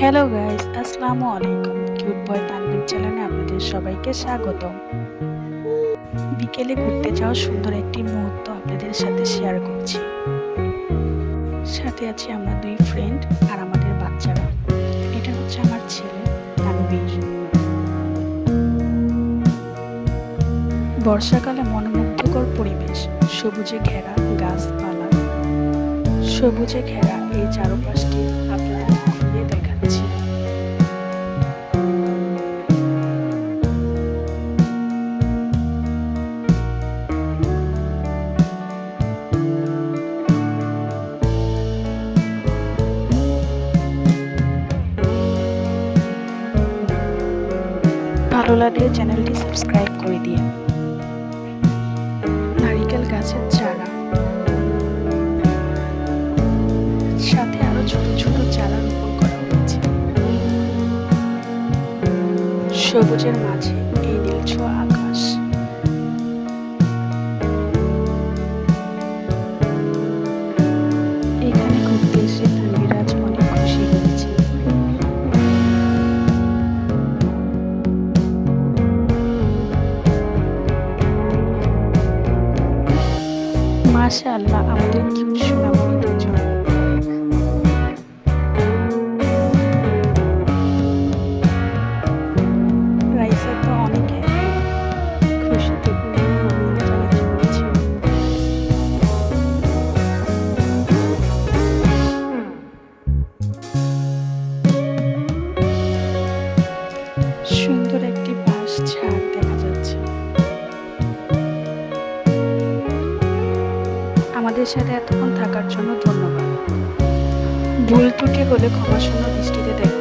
Hello guys আসসালামু আলাইকুম cute বয় তানবির চ্যানেলে আপনাদের সবাইকে স্বাগতম। বিকেলে ঘুরতে যাওয়া সুন্দর একটি মুহূর্ত আপনাদের সাথে শেয়ার করছি। সাথে আছে আমরা দুই ফ্রেন্ড আর আমাদের বাচ্চারা। এটা হচ্ছে আমার ছেলে তানবীর বর্ষাকালে মনোমুগ্ধকর পরিবেশ, সবুজে ঘেরা গাছপালা। সবুজে ঘেরা এই চারপাশটি ভালো লাগলে চ্যানেলটি সাবস্ক্রাইব করে দিয়ে নারিকেল গাছের চারা। সাথে আরও ছোট ছোট চারা রোপণ করা হয়েছে। সবুজের মাঝে এই নীল ছোঁয়া এখানে মাশা আল্লাহ আমাদের কিউট সোনামণি আমাদের সাথে এতক্ষণ থাকার জন্য ধন্যবাদ। ভুল ত্রুটি হলে ক্ষমাশূন্য দৃষ্টিতে দেখবেন।